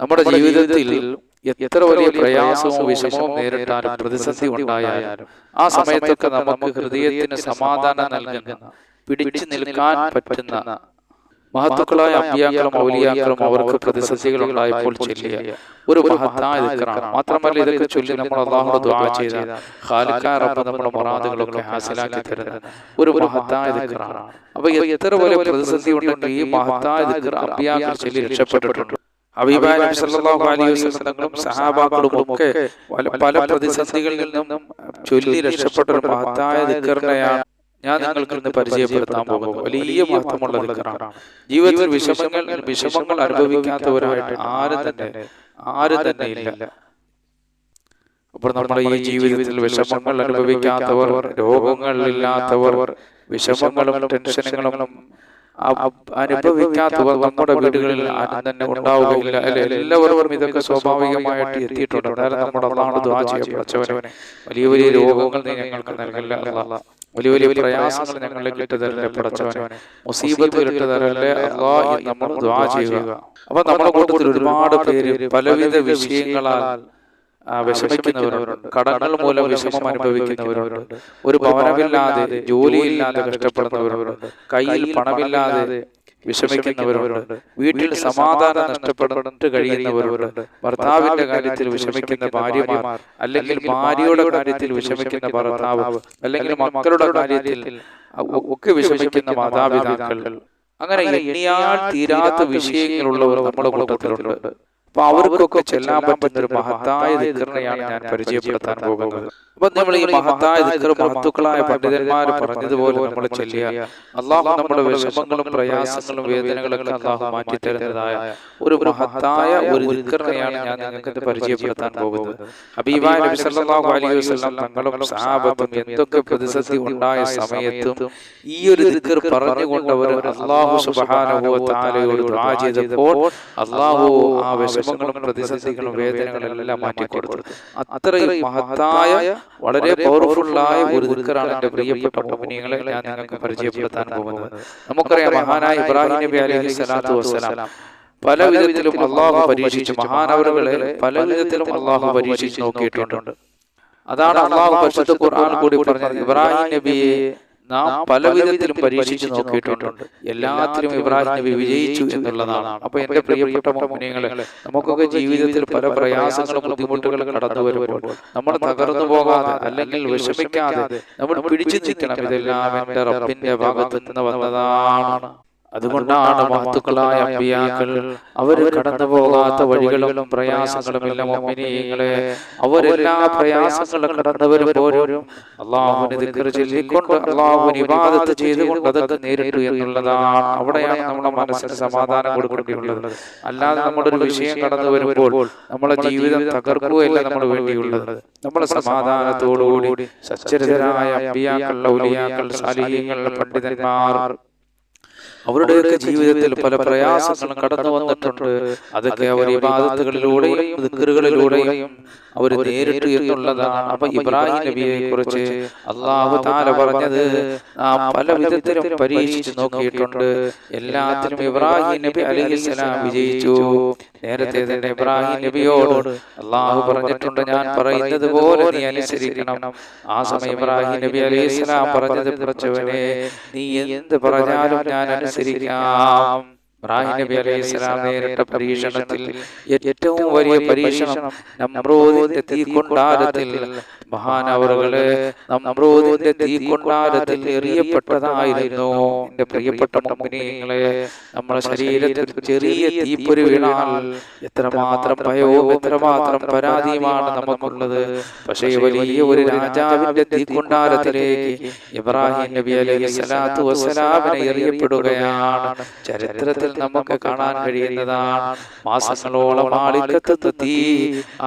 നമ്മുടെ ജീവിതത്തിൽ എത്ര വലിയ പ്രയാസവും വിഷമവും നേരിട്ടാലും പ്രതിസന്ധി ഉണ്ടായാലും ആ സമയത്തൊക്കെ നമുക്ക് ഹൃദയത്തിന് സമാധാനം നൽകുന്ന പിടിച്ചു നിൽക്കാൻ പറ്റുന്ന മഹത്തുക്കളായ അമ്പിയാക്കളും ഔലിയാക്കളും അവർക്ക് പ്രതിസന്ധികൾ ഉണ്ടായപ്പോൾ ചൊല്ലിയ. ഒരു മഹത്തായ ദിക്റാണ് മാത്രമല്ല ഇതൊക്കെ ചൊല്ലി നമ്മൾ അള്ളാഹുടെ ദ്വാ ചെയ്ത ഖാലിക്കാറപ്പ് നമ്മുടെ മുറാദുകളൊക്കെ ഹാസിലാക്കി തരുന്ന ഒരു മഹത്തായ ദിക്റാണ് അപ്പൊ എത്ര വലിയ പ്രതിസന്ധി ഉണ്ടെങ്കിൽ ഈ മഹത്തായ ദിക്ർ അമ്പിയാക്കൾ ചൊല്ലി രക്ഷപ്പെട്ടിട്ടുണ്ട്. തങ്ങളും സഹാബാക്കളും ഒക്കെ പല പ്രതിസന്ധികളിൽ നിന്നും ചൊല്ലി രക്ഷപ്പെട്ട ഒരു മഹത്തായ ദിക്റിനെയാണ് ഞാൻ നിങ്ങൾക്ക് ഇന്ന് പരിചയപ്പെടുത്താൻ പോകുന്നു വലിയ മഹത്വമുള്ള ദിക്കറാണ്. ജീവിതത്തിൽ വിഷമങ്ങൾ വിഷമങ്ങൾ അനുഭവിക്കാത്തവരായിട്ട് ആരും തന്നെ ആരും തന്നെ ഇല്ല. അപ്പോൾ നമ്മൾ ഈ ജീവിതത്തിൽ വിഷമങ്ങൾ അനുഭവിക്കാത്തവർ രോഗങ്ങളില്ലാത്തവർ വിഷമങ്ങളും ടെൻഷനുകളും അനുഭവിക്കാത്തവർ നമ്മുടെ വീടുകളിൽ ആരും തന്നെ ഉണ്ടാവുകയില്ല. അല്ലെ എല്ലാവരും ഇതൊക്കെ സ്വാഭാവികമായിട്ട് എത്തിയിട്ടുണ്ട്. അതായത് നമ്മുടെ അള്ളാഹ് ദ്വാ ചെയ്യപ്പെട്ടവനെ വലിയ വലിയ രോഗങ്ങൾ നിങ്ങൾക്ക് ഞങ്ങൾക്ക് നൽകില്ല. അല്ലാ വലിയ വലിയ പ്രയാസങ്ങൾ ഞങ്ങളിലേക്ക് ഇട്ട് തരല്ലേ പടച്ചവനെ മുസീബത്തുകൾ ഇട്ട് തരല്ലേ അള്ളാ നമ്മൾ ദ്വാ ചെയ്യുക. അപ്പൊ നമ്മുടെ കൂട്ടത്തിൽ ഒരുപാട് പേര് പലവിധ വിഷയങ്ങളാൽ വിഷമിക്കുന്നവരുണ്ട്. കടങ്ങൾ മൂലം വിഷമം അനുഭവിക്കുന്നവരുണ്ട്. ഒരു ഭവനമില്ലാതെ ജോലിയില്ലാതെ കഷ്ടപ്പെടുന്നവരുണ്ട്. കയ്യിൽ പണമില്ലാതെ വിഷമിക്കുന്നവരുണ്ട്. വീട്ടിൽ സമാധാനം നഷ്ടപ്പെടുന്നിട്ട് കഴിയുന്നവരുണ്ട്. ഭർത്താവിന്റെ കാര്യത്തിൽ വിഷമിക്കുന്ന ഭാര്യമാർ അല്ലെങ്കിൽ ഭാര്യയുടെ കാര്യത്തിൽ വിഷമിക്കുന്ന ഭർത്താവ് അല്ലെങ്കിൽ മക്കളുടെ കാര്യത്തിൽ ഒക്കെ വിഷമിക്കുന്ന മാതാപിതാക്കൾ. അങ്ങനെ എണ്ണിയാൽ തീരാത്ത വിഷയങ്ങളുള്ളവർ നമ്മുടെ കൂട്ടത്തിലുണ്ട്. അപ്പൊ അവർക്കൊക്കെ ചെല്ലാൻ പറ്റുന്ന ഒരു മഹത്തായ ദിക്കറിനെയാണ് ഞാൻ പരിചയപ്പെടുത്താൻ പോകുന്നത്. അപ്പൊ നമ്മൾ ഈ മഹത്തായ മഹത്തുക്കളായ പണ്ഡിതന്മാർ പറഞ്ഞതുപോലെ നമ്മൾ ചെല്ലുക. അള്ളാഹു നമ്മുടെ വിഷമങ്ങളും പ്രയാസങ്ങളും വേദനകളൊക്കെ അള്ളാഹു മാറ്റിത്തരുന്നതായ ഒരു മഹത്തായ ഒരു ദിക്കറിനെയാണ് ഞാൻ നിങ്ങൾക്ക് പരിചയപ്പെടുത്താൻ പോകുന്നത്. ഹബീബായ നബി സല്ലല്ലാഹു അലൈഹി വസല്ലം തങ്ങളും സഹാബത്തും എന്തൊക്കെ പ്രതിസന്ധി ഉണ്ടായ സമയത്തും ഈ ഒരു ദിക്കർ പറഞ്ഞുകൊണ്ട് അവർ അള്ളാഹു സുബ്ഹാനഹു വ തആലയോട് ദുആ ചെയ്തപ്പോൾ അള്ളാഹു ആ വിഷമങ്ങളും പ്രതിസന്ധികളും വേദനകളും എല്ലാം മാറ്റിക്കൊടുത്തു. അത്രയും മഹത്തായ വളരെ പവർഫുള്ളായ ഒരു ദിക്കറാണ് എന്റെ പ്രിയപ്പെട്ട മോമിനികളെ ഞാൻ നിങ്ങൾക്ക് പരിചയപ്പെടുത്താൻ പോകുന്നത്. നമുക്കറിയാം മഹാനായ ഇബ്രാഹിം നബി അലൈഹി സ്വലാത്തു വസ്സലാം. പല വിധത്തിലും അള്ളാഹു പരീക്ഷിച്ചു മഹാനവറുകളെ പല വിധത്തിലും അള്ളാഹു പരീക്ഷിച്ചു നോക്കിയിട്ടുണ്ട്. അതാണ് അള്ളാഹു പരിശുദ്ധ ഖുർആൻ കൂടി പറഞ്ഞത്. ഇബ്രാഹിം നബിയെ നാം പല വിധത്തിലും പരീക്ഷിച്ചു നോക്കിയിട്ടുണ്ട്. എല്ലാത്തിലും ഇബ്രാഹിം നബി വിജയിച്ചു എന്നുള്ളതാണ്. അപ്പൊ എന്റെ പ്രിയപ്പെട്ട മോമിനികളെ നമുക്കൊക്കെ ജീവിതത്തിൽ പല പ്രയാസങ്ങളും ബുദ്ധിമുട്ടുകളും കടന്നു വരുമ്പോൾ നമ്മൾ തകർന്നു പോകാതെ അല്ലെങ്കിൽ വിഷമിക്കാതെ നമ്മൾ പിടിച്ചു നിൽക്കണം. ഇതെല്ലാം എന്റെ റബ്ബിന്റെ ഭാഗത്ത് നിന്ന് വന്നതാണ്. അതുകൊണ്ടാണ് മഹത്തുക്കളായ അമ്പിയാക്കൾ അവർ കടന്നു പോകാത്ത വഴികളും പ്രയാസങ്ങളും എല്ലാം മൊമിനിയങ്ങളെ അവരെല്ലാ പ്രയാസങ്ങളും കടന്നവരും വരുമ്പോഴും അള്ളാഹുവിനെ ദിക്കർ ചൊല്ലിക്കൊണ്ട് അള്ളാഹുവിന് ഇബാദത്ത് ചെയ്തുകൊണ്ട് അതൊക്കെ നേരിട്ടു എന്നുള്ളതാണ് അവിടെയാണ് നമ്മുടെ മനസ്സിന് സമാധാനം കൊടുക്കേണ്ടിയുള്ളത് അല്ലാതെ നമ്മുടെ ഒരു വിഷയം കടന്നു വരുമ്പോൾ നമ്മളെ ജീവിതം തകർക്കുകയല്ല നമ്മൾ വേണ്ടിയുള്ളത്. നമ്മളെ സമാധാനത്തോടുകൂടി സച്ചരിതരായ അമ്പിയാക്കൾ ഔലിയാക്കൾ സാലിഹ്യങ്ങൾ പണ്ഡിതന്മാർ അവരുടെയൊക്കെ ജീവിതത്തിൽ പല പ്രയാസങ്ങളും കടന്നു വന്നിട്ടുണ്ട്. അതൊക്കെ അവർ വിവാദത്തുകളിലൂടെയും ദിക്കറുകളിലൂടെയും അവർ നേരിട്ടു എന്നുള്ളതാണ് അപ്പൊ ഇബ്രാഹിം നബിയെ കുറിച്ച് അള്ളാഹു താല പറഞ്ഞത് ആ പല വിധത്തിലും പരീക്ഷിച്ചു നോക്കിയിട്ടുണ്ട്. എല്ലാത്തിനും ഇബ്രാഹിം നബി അലഹിസ്സലാം വിജയിച്ചു. നേരത്തെ തന്നെ ഇബ്രാഹിം നബിയോട് അള്ളാഹു പറഞ്ഞിട്ടുണ്ട് ഞാൻ പറയുന്നത് പോലെ നീ അനുസരിക്കണം. ആ സമയം ഇബ്രാഹിം നബി അലൈഹിസ്സലാം പറഞ്ഞത് കുറച്ചവനെ നീ എന്ത് പറഞ്ഞാലും ഞാൻ അനുസരിക്കാം. ഇബ്രാഹിം നബി അലൈഹി സ്വലാം നേരിട്ട പരീക്ഷണത്തിൽ ഏറ്റവും വലിയ പരീക്ഷണം നമ്രോദിന്റെ തീക്കൊണ്ടാരത്തിൽ മഹാനവറുകളെ തീ കൊണ്ടാരത്തിൽ എറിയപ്പെട്ടതായിരുന്നു. എന്റെ പ്രിയപ്പെട്ട മുമ്പിനിങ്ങളെ നമ്മുടെ ശരീരത്തിൽ ചെറിയ തീപ്പൊരി വീണാൽ എത്രമാത്രം ഭയവും എത്രമാത്രം പരാതിയുമാണ് നമുക്കുള്ളത്. പക്ഷേ വലിയ ഒരു രാജാവിന്റെ തീക്കൊണ്ടാരത്തിലേക്ക് ഇബ്രാഹിം നബി അലൈഹി സ്വലാത്തു വസ്സലാമിനെ എറിയപ്പെടുകയാണ്. ചരിത്രത്തിൽ നമുക്ക് കാണാൻ കഴിയുന്നതാണ്. മാസങ്ങളോളം ആളിക്കത്ത് തീ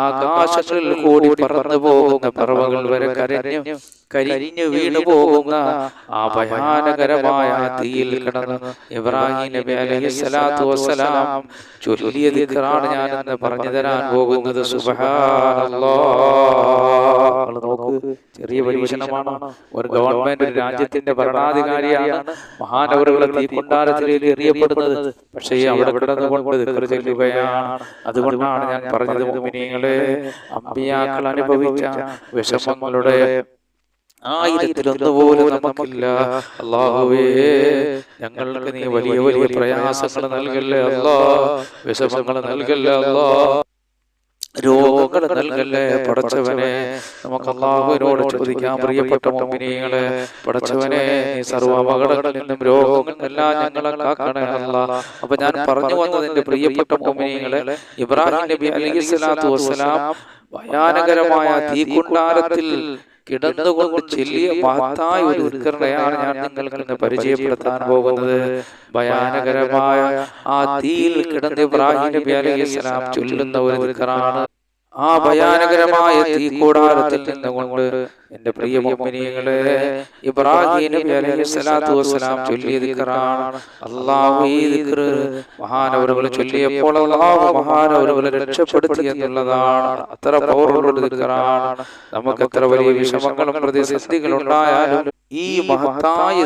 ആകാശങ്ങളിൽ കൂടി പറന്നു പോകുന്ന പറവകൾ വരെ കരഞ്ഞു. കരിഞ്ഞു വീണു പോകുന്ന ആ ഭയാനകരമായ തീയിൽ കിടന്ന് ഇബ്രാഹിം നബി അലൈഹി സ്വലാത്തു വസ്സലാം ചൊല്ലിയ ദിക്റാണ് ഞാൻ ഇന്ന് പറഞ്ഞു തരാൻ പോകുന്നത് സുബ്ഹാനല്ലാഹ് നോക്ക് ചെറിയ പരീക്ഷണമാണ്. ഒരു ഗവൺമെന്റ് രാജ്യത്തിന്റെ ഭരണാധികാരിയാണ് മഹാനവറുകളെ തീക്കൊണ്ടാരത്തിലേക്ക് എറിയപ്പെടുന്നത്. പക്ഷേ അവിടെ കിടന്നുകൊണ്ട് ദിക്ർ ചൊല്ലുകയാണ്. അതുകൊണ്ടാണ് ഞാൻ പറഞ്ഞത് മുമിനികളെ അമ്പിയാക്കൾ അനുഭവിച്ച വിഷമങ്ങളുടെ ആയിരത്തിലൊന്നുപോലും നമുക്കില്ല. അള്ളാഹുവേ ഞങ്ങൾക്ക് നീ വലിയ വലിയ പ്രയാസങ്ങൾ നൽകല്ലേ അല്ലാ വിഷമങ്ങൾ നൽകല്ലേ അല്ലാ രോഗങ്ങൾ നൽകല്ലേ പടച്ചവനെ? നമുക്ക് അള്ളാഹുവിനോട് ചോദിക്കാൻ പ്രിയപ്പെട്ട മോമിനികളെ പടച്ചവനെ സർവ അപകടങ്ങളിൽ നിന്നും രോഗങ്ങളെല്ലാം ഞങ്ങളെ കാക്കണേ അല്ല അപ്പൊ ഞാൻ പറഞ്ഞു വന്നതിന്റെ പ്രിയപ്പെട്ട മോമിനികളെ ഇബ്രാഹിം നബി അലൈഹി സ്വലാത്തു വസ്സലാം ഭയാനകരമായ തീക്കുണ്ടാരത്തിൽ കിടന്നുകൊണ്ട് ചെല്ലിയ മഹത്തായ ഒരു ഉത്കരണയാണ് ഞാൻ നിങ്ങൾക്ക് ഇന്ന് പരിചയപ്പെടുത്താൻ പോകുന്നത്. ഭയാനകരമായ ആ തീയിൽ കിടന്ന് ഇബ്രാഹിം നബി അലൈഹി സ്വലാം ചൊല്ലുന്ന ഒരു ഉത്കറാണ് ആ ഭയാനകരമായ തീ കൂടാരത്തിൽ നിന്നുകൊണ്ട് എന്റെ പ്രിയ മുഅ്മിനീങ്ങളെ ഇബ്രാഹിം നബി അലൈഹി സ്വലാത്തു വസ്സലാം ചൊല്ലിയ ദിക്റാണ് അല്ലാഹു ഈ ദിക്ർ മഹാനവറുകൾ ചൊല്ലിയപ്പോൾ അല്ലാഹു മഹാനവറുകളെ രക്ഷപ്പെടുത്തി എന്നുള്ളതാണ്. അത്ര പവറുള്ള ദിക്റാണ് നമുക്ക് എത്ര വലിയ വിഷമങ്ങളും പ്രതിസന്ധികളും ഉണ്ടായാലും ഈ മഹത്തായ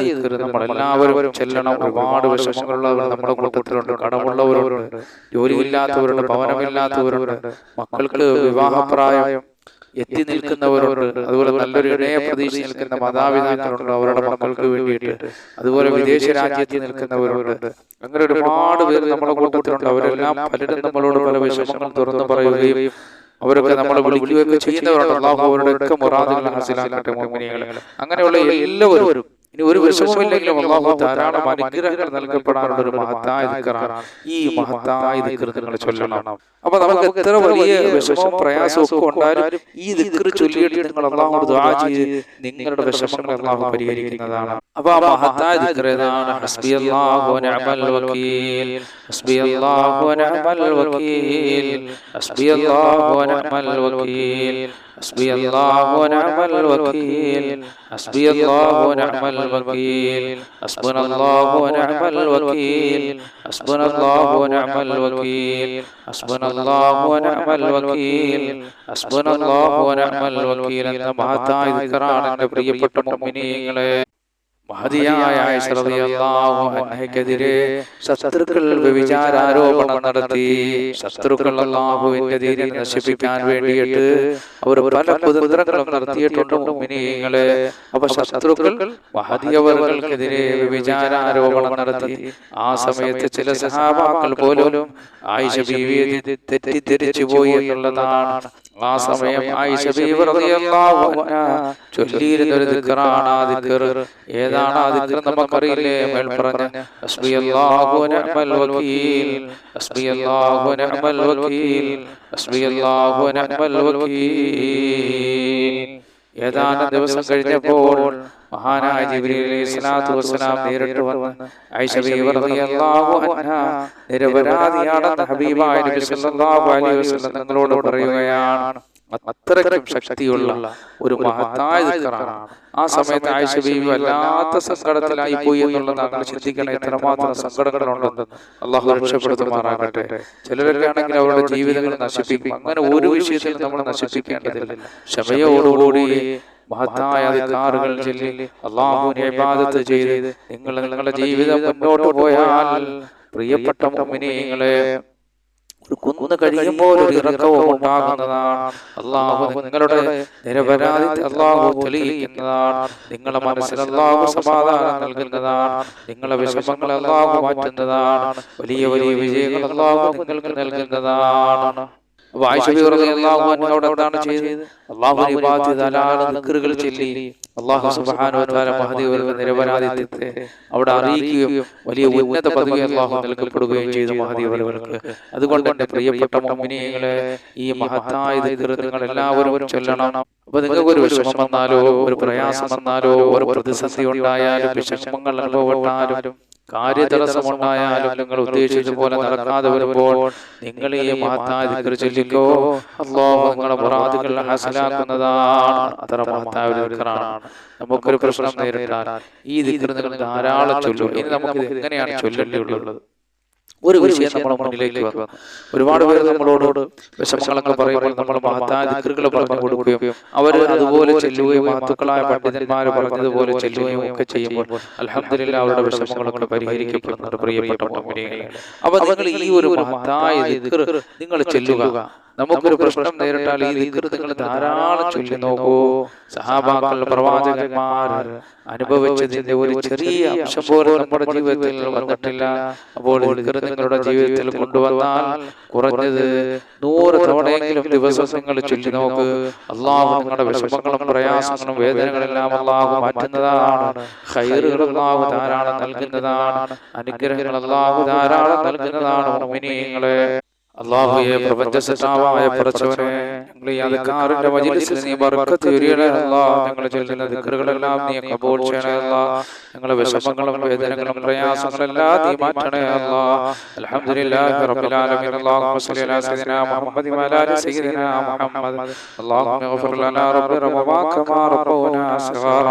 നമ്മളെല്ലാവരും നമ്മൾ എല്ലാവരും ചെല്ലണം. ഒരുപാട് വിഷമങ്ങളുള്ളവർ നമ്മുടെ കൂട്ടത്തിലുണ്ട്. കടമുള്ളവരുണ്ട്. ജോലിയില്ലാത്തവരുണ്ട്. ഭവനമില്ലാത്തവരുണ്ട് മക്കൾക്ക് വിവാഹപ്രായം എത്തി നിൽക്കുന്നവരുണ്ട്. അതുപോലെ നല്ലൊരു ഇണയെ പ്രതീക്ഷ നിൽക്കുന്ന മാതാപിതാക്കളുണ്ട്. അവരുടെ മക്കൾക്ക് വേണ്ടിയിട്ട്. അതുപോലെ വിദേശ രാജ്യത്ത് നിൽക്കുന്നവരുണ്ട്. അങ്ങനെ ഒരുപാട് പേര് നമ്മുടെ കൂട്ടത്തിലുണ്ട്. അവരെല്ലാം പലരും നമ്മളോട് പല വിഷമങ്ങൾ തുറന്നു പറയുകയും അവരൊക്കെ നമ്മളെ വിളിക്കുകയൊക്കെ ചെയ്യുന്നവരുണ്ട്. അള്ളാഹു അവരുടെ ഒക്കെ മുറാദുകൾ ഹാസിലാക്കട്ടെ മോമിനികളെ അങ്ങനെയുള്ള എല്ലാവരും ഇനി ഒരു വിഷമമില്ലെങ്കിലും അള്ളാഹു ധാരാളം അനുഗ്രഹങ്ങൾ നൽകപ്പെടാനുള്ള ഒരു മഹത്തായ ദിക്കറാണ് ഈ മഹത്തായ ദിക്കർ നിങ്ങൾ ചൊല്ലണം. അപ്പൊ നമുക്ക് എത്ര വലിയ വിഷമവും പ്രയാസവും ഒക്കെ ഉണ്ടായാലും ഈ ദിക്കർ ചൊല്ലിയിട്ട് നിങ്ങൾ അള്ളാഹോട് ദുആ ചെയ്ത് നിങ്ങളുടെ വിഷമങ്ങൾ അള്ളാഹു പരിഹരിക്കുന്നതാണ്. അപ്പൊ ആ മഹത്തായ ദിക്കർ ഏതാണ്? ഹസ്ബി അല്ലാഹു വനിഅമൽ വകീൽ ഹസ്ബി അല്ലാഹു വനിഅമൽ വകീൽ ഹസ്ബി അല്ലാഹു വനിഅമൽ വകീൽ حسبي الله ونعم الوكيل حسبي الله ونعم الوكيل حسبنا الله ونعم الوكيل حسبنا الله ونعم الوكيل حسبنا الله ونعم الوكيل حسبنا الله ونعم الوكيل എന്ന മഹത്തായ ദിക്റാണ് എന്റെ പ്രിയപ്പെട്ട മുഅ്മിനീങ്ങളെ മഹതിയായ അൻഹയ്ക്കെതിരെ ശത്രുക്കൾ വ്യഭിചാരാരോപണം നടത്തി. ശത്രുക്കൾ അല്ലാഹുവിന്റെ ദീനിനെ നശിപ്പിക്കാൻ വേണ്ടിയിട്ട് അവർ പല കുതന്ത്രങ്ങളും നടത്തിയിട്ടുണ്ട് മുഅ്മിനീങ്ങളെ. അപ്പൊ ശത്രുക്കൾ മഹതിയവർക്കെതിരെ വ്യഭിചാരാരോപണം നടത്തി. ആ സമയത്ത് ചില സഹാബാക്കൾ പോലും ആയിഷ ബീവിയെ തെറ്റിദ്ധരിച്ചു പോയി എന്നുള്ളതാണ് ആ സമയം ആയിഷ ബീവി റളിയല്ലാഹു അൻഹ ചൊല്ലിയിരുന്ന ഒരു ദിക്റാണ് ആ ദിക്ർ ഏതാണ് ആ നമുക്കറിയില്ലേ? മേൽ പറഞ്ഞ ഏതാനും ദിവസം കഴിഞ്ഞപ്പോൾ മഹാനായ ജിബ്രീൽ സ്വലാത്തു വസ്സലാം നേരിട്ട് വന്ന് ബീവി റളിയല്ലാഹു അൻഹ നിരപരാധിയാണെന്ന് ഹബീബായ നബി സല്ലല്ലാഹു അലൈഹി വസല്ലം തങ്ങളോട് പറയുകയാണ് അത്രയ്ക്കും ശക്തിയുള്ള ഒരു മഹത്തായ ദിക്റാണ് ആ സമയത്ത് ആയിഷ ബീവി വല്ലാത്ത സങ്കടത്തിലായി പോയി എന്നുള്ളതാണ് ചിന്തിക്കണം എത്രമാത്രം സങ്കടങ്ങളുണ്ടെന്ന് അള്ളാഹു രക്ഷപ്പെടുത്തുമാറാകട്ടെ. ചിലരൊക്കെ ആണെങ്കിൽ അവരുടെ ജീവിതങ്ങൾ നശിപ്പിക്കും. അങ്ങനെ ഒരു വിഷയത്തിൽ നമ്മൾ നശിപ്പിക്കേണ്ടതില്ല. ക്ഷമയോടുകൂടി മഹത്തായ അധികാറുകൾ ചൊല്ലി അള്ളാഹുവിനെ ഇബാദത്ത് ചെയ്ത് നിങ്ങൾ നിങ്ങളുടെ ജീവിതം മുന്നോട്ട് പോയാൽ പ്രിയപ്പെട്ട മുഅ്മിനീങ്ങളെ ഒരു കുന്ന് കഴിയുമ്പോൾ ഒരു ഇറക്കവും ഉണ്ടാകുന്നതാണ്. അള്ളാഹു നിങ്ങളുടെ നിരപരാധി അള്ളാഹു തെളിയിക്കുന്നതാണ്. നിങ്ങളുടെ മനസ്സിൽ അള്ളാഹു സമാധാനം നൽകുന്നതാണ്. നിങ്ങളുടെ വിഷമങ്ങൾ അള്ളാഹു മാറ്റുന്നതാണ്. വലിയ വലിയ വിജയങ്ങൾ അള്ളാഹു നിങ്ങൾക്ക് നൽകുന്നതാണ്. അപ്പൊ എന്താണ് ചെയ്തത്? അള്ളാഹു ഇബാദത്ത് ധാരാളം ചൊല്ലി. അള്ളാഹു നിരപരാധിത്വത്തെ അവിടെ അറിയിക്കുകയും വലിയ ഉന്നത പദവി അള്ളാഹു നൽകപ്പെടുകയും ചെയ്തു മഹദി അതുകൊണ്ട് എന്റെ പ്രിയപ്പെട്ട മുഅ്മിനീങ്ങളെ ഈ മഹത്തായ നിങ്ങൾ എല്ലാവരും ചൊല്ലണം. അപ്പൊ നിങ്ങൾക്ക് ഒരു വിഷമം വന്നാലോ ഒരു പ്രയാസം വന്നാലോ ഒരു പ്രതിസന്ധി ഉണ്ടായാലും വിഷമങ്ങൾ അനുഭവപ്പെട്ടാലും കാര്യതടസ്സമുണ്ടായാലും നിങ്ങൾ ഉദ്ദേശിച്ചതുപോലെ നടക്കാതെ വരുമ്പോൾ നിങ്ങൾ ഈ മഹത്തായ ചൊല്ലിക്കോ അള്ളാഹു നിങ്ങളുടെ മുറാദുകൾ ഹസലാക്കുന്നതാണ് അത്ര മഹത്തായ ഒരു നമുക്കൊരു പ്രശ്നം നേരിടാൻ ഈ ദിക്ർ നിങ്ങൾ ധാരാളം ചൊല്ലും. ഇനി നമുക്ക് എങ്ങനെയാണ് ചൊല്ലേണ്ടിയുള്ളത്? ഒരു വിഷയം നമ്മുടെ മുന്നിലേക്ക് വന്നു. ഒരുപാട് പേര് നമ്മളോട് വിഷമങ്ങളൊക്കെ പറയുമ്പോൾ നമ്മൾ മഹത്തായ ദിക്കറുകൾ പറഞ്ഞു കൊടുക്കുകയും അവർ അതുപോലെ ചെല്ലുകയും മഹത്തുക്കളായ പണ്ഡിതന്മാർ പറഞ്ഞതുപോലെ ചെല്ലുകയും ഒക്കെ ചെയ്യുമ്പോൾ അലഹമില്ല അവരുടെ വിഷമങ്ങളൊക്കെ പരിഹരിക്കപ്പെടുന്നുണ്ട് പ്രിയപ്പെട്ട അപ്പൊ നിങ്ങൾ ഈ ഒരു മഹത്തായ നിങ്ങൾ ചെല്ലുക. നമുക്കൊരു പ്രശ്നം നേരിട്ടാൽ ഈ ദിക്കർ നിങ്ങൾ ധാരാളം ചൊല്ലി നോക്കൂ. സഹാബാക്കൾ പ്രവാചകന്മാർ അനുഭവിച്ചതിന്റെ ഒരു ചെറിയ അംശം പോലും നമ്മുടെ ജീവിതത്തിൽ വന്നിട്ടില്ല. അപ്പോൾ നിങ്ങളുടെ ജീവിതത്തിൽ കൊണ്ടുവന്നാൽ കുറഞ്ഞത് നൂറ് തവണയെങ്കിലും ദിവസങ്ങൾ ചൊല്ലി നോക്ക്. അള്ളാഹു നിങ്ങളുടെ വിഷമങ്ങളും പ്രയാസങ്ങളും വേദനകളെല്ലാം അള്ളാഹു മാറ്റുന്നതാണ്. ഹൈറുകൾ അള്ളാഹു ധാരാളം നൽകുന്നതാണ്. അനുഗ്രഹങ്ങൾ അള്ളാഹു ധാരാളം നൽകുന്നതാണ് മോമിനിയങ്ങളെ അള്ളാഹുയെ പ്രപഞ്ച സൃഷ്ടാവായ പടച്ചവനെ ഞങ്ങൾ ഈ അധികാറിന്റെ മജിലിസിൽ നീ ബർക്കത്ത് ചൊരിയണേ അല്ലാ ഞങ്ങൾ ചൊല്ലുന്ന ദിക്റുകളെല്ലാം നീ കബൂൽ ചെയ്യണേ അല്ലാ ഞങ്ങളെ വിഷമങ്ങളും വേദനകളും പ്രയാസങ്ങളെല്ലാം നീ മാറ്റണേ അല്ലാ. അൽഹംദുലില്ലാഹി റബ്ബിൽ ആലമീൻ അല്ലാഹുമ്മ സ്വല്ലി അലാ സയ്യിദിനാ മുഹമ്മദി വഅലാ സയ്യിദിനാ മുഹമ്മദ്. അല്ലാഹുമ്മ ഗഫിർ ലനാ റബ്ബി റബ്ബമാ കമാ റബ്ബൗനാ സഗാറ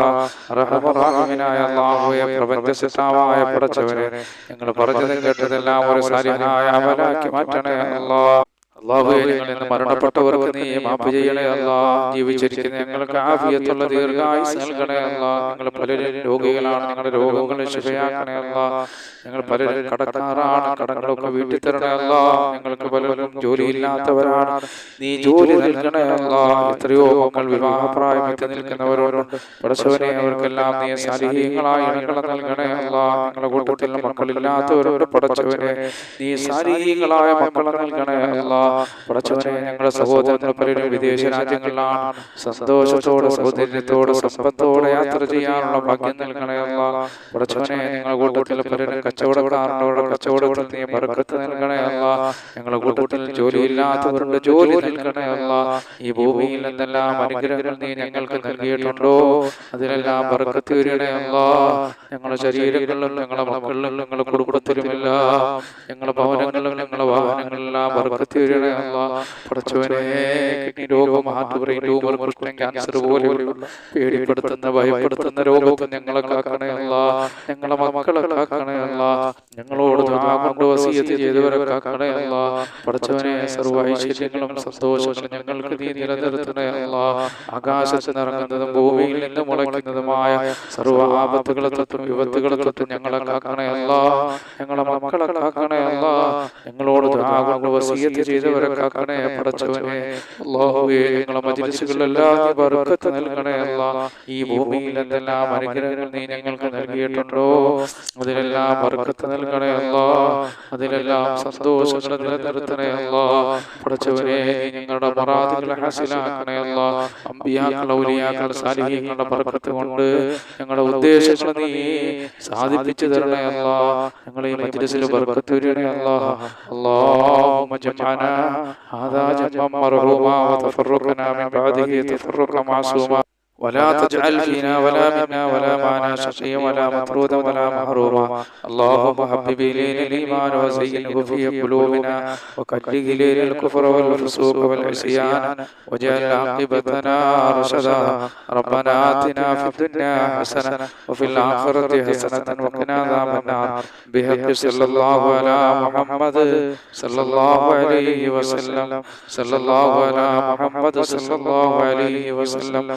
അർഹമർ റഹീമിനായ അല്ലാഹുവേ പ്രപഞ്ച സൃഷ്ടാവായ പടച്ചവനെ ഞങ്ങൾ പറഞ്ഞതും കേട്ടതെല്ലാം ഒരു സാലിഹായ അമലാക്കി മാറ്റണേ അല്ലാ ഞങ്ങൾ മരണപ്പെട്ടവർക്ക് നീ മാപ്പ് ചെയ്യണേ അല്ലാ. ജീവിച്ചിരിക്കുന്ന ഞങ്ങൾക്ക് ആഫിയത്തുള്ള ദീർഘായുസ് നൽകണേ അല്ലാ. ഞങ്ങൾ പലരും രോഗികളാണ് ഞങ്ങളുടെ രോഗങ്ങളെ ശിഫയാക്കണേ അല്ലാ. ഞങ്ങൾ പലരും കടക്കാറാണ് കടങ്ങളൊക്കെ വീട്ടിൽ തരണേ അല്ലാ. ഞങ്ങൾക്ക് പലരും ജോലിയില്ലാത്തവരാണ്. നീ ജോലി നൽകണേ അല്ലാ. എത്രയോ മക്കൾ വിവാഹപ്രായമെത്തി നിൽക്കുന്നവരോടുണ്ട് പടച്ചവനെ അവർക്കെല്ലാം നീ സാലിഹീങ്ങളായ ഇണകളെ നൽകണേ അല്ലാ. ഞങ്ങളുടെ കൂട്ടത്തിൽ മക്കളില്ലാത്തവരോട് പടച്ചവനെ. നീ സാലിഹീങ്ങളായ മക്കളെ നൽകണേ അല്ലാ പടച്ചവനെ ഞങ്ങളുടെ സഹോദരങ്ങൾ പലരും വിദേശ രാജ്യങ്ങളിലാണ് സന്തോഷത്തോടെ സൗന്ദര്യത്തോടെ സമ്പത്തോടെ യാത്ര ചെയ്യാനുള്ള ഭാഗ്യം നൽകണേ അല്ലാ. പടച്ചവനെ ഞങ്ങളുടെ കൂട്ടത്തിൽ പലരും കച്ചവടക്കാരനോട് കച്ചവടത്തിൽ നീ ബർക്കത്ത് നൽകണേ അല്ലാ. ഞങ്ങളുടെ കൂട്ടത്തിൽ ജോലിയില്ലാത്തവരുടെ ജോലി നൽകണേ അല്ലാ. ഈ ഭൂമിയിൽ നിന്നെല്ലാം അനുഗ്രഹങ്ങൾ നീ ഞങ്ങൾക്ക് നൽകിയിട്ടുണ്ടോ? അതിലെല്ലാം ബർക്കത്ത് വരികയല്ല ഞങ്ങളുടെ ശരീരങ്ങളിലും ഞങ്ങളുടെ മക്കളിലും ഞങ്ങളുടെ കുടുംബത്തിലുമെല്ലാം ഞങ്ങളുടെ ഭവനങ്ങളിലും ഞങ്ങളുടെ വാഹനങ്ങളിലെല്ലാം ബർക്കത്ത് വരണേ അല്ലാ പടച്ചവനെ കിഡ്നി രോഗം ഹാർട്ട് ബ്രെയിൻ ട്യൂമർ കൃഷ്ണൻ ക്യാൻസർ പോലെയുള്ള പേടിപ്പെടുത്തുന്ന ഭയപ്പെടുത്തുന്ന രോഗമൊക്കെ ഞങ്ങളെ കാക്കണേ അല്ലാ ഞങ്ങളെ മക്കളെ കാക്കണേ അല്ലാ ഞങ്ങളോട് കൊണ്ട് വസിയത്ത് ചെയ്തവരെ കാക്കണേ അല്ലാ പടച്ചവനെ സർവ ഐശ്വര്യങ്ങളും സന്തോഷങ്ങളും ഞങ്ങൾക്ക് നീ നിലനിർത്തണേ അല്ലാ ആകാശത്ത് നിറങ്ങുന്നതും ഭൂമിയിൽ നിന്ന് മുളയ്ക്കുന്നതുമായ സർവ ആപത്തുകളെ തൊട്ടും വിപത്തുകളെ തൊട്ടും ഞങ്ങളെ കാക്കണേ അല്ലാ ഞങ്ങളെ മക്കളെ കാക്കണേ അല്ലാ ഞങ്ങളോട് കൊണ്ട് വസിയത്ത് ചെയ്തവരെ കാക്കണേ പടച്ചവനെ അള്ളാഹുവേ ഞങ്ങളെ മജിലിസുകളിലെല്ലാം ബർക്കത്ത് നൽകണേ അല്ല. ഈ ഭൂമിയിൽ എന്തെല്ലാം അനുഗ്രഹങ്ങൾ നീ ഞങ്ങൾക്ക് നൽകിയിട്ടുണ്ടോ? അതിലെല്ലാം ബർക്കത്ത് നൽകണേ അല്ല. അതിലെല്ലാം സന്തോഷങ്ങൾ നിലനിർത്തണേ അല്ല. പടച്ചവനെ ഞങ്ങളുടെ മറാദികളെ ഹാസിലാക്കണേ അല്ല. അമ്പിയാക്കളെ ഉലിയാക്കൾ സാലിഹ്യങ്ങളുടെ ബർക്കത്ത് കൊണ്ട് ഞങ്ങളുടെ ഉദ്ദേശങ്ങൾ നീ സാധിപ്പിച്ചു തരണേ അല്ല. ഞങ്ങളെ ഈ മജിലിസിൽ ബർക്കത്ത് വരണേ അല്ല. അള്ളാഹു മജമാനാ هذا جمعا مرحوما وتفرقنا من بعده تفرقا معصوما ولا تجعل فينا ولا منا ولا معنا شقيا ولا مطرودا ولا محروما اللهم حبب إلينا الإيمان وزينه في قلوبنا وكره إلينا الكفر والفسوق والعصيان. واجعل عاقبتنا رشدا. ربنا آتنا في الدنيا حسنة وفي الآخرة حسنة وقنا عذاب النار. بحق صلى الله على محمد صلى الله عليه وسلم. صلى الله على محمد صلى الله عليه وسلم.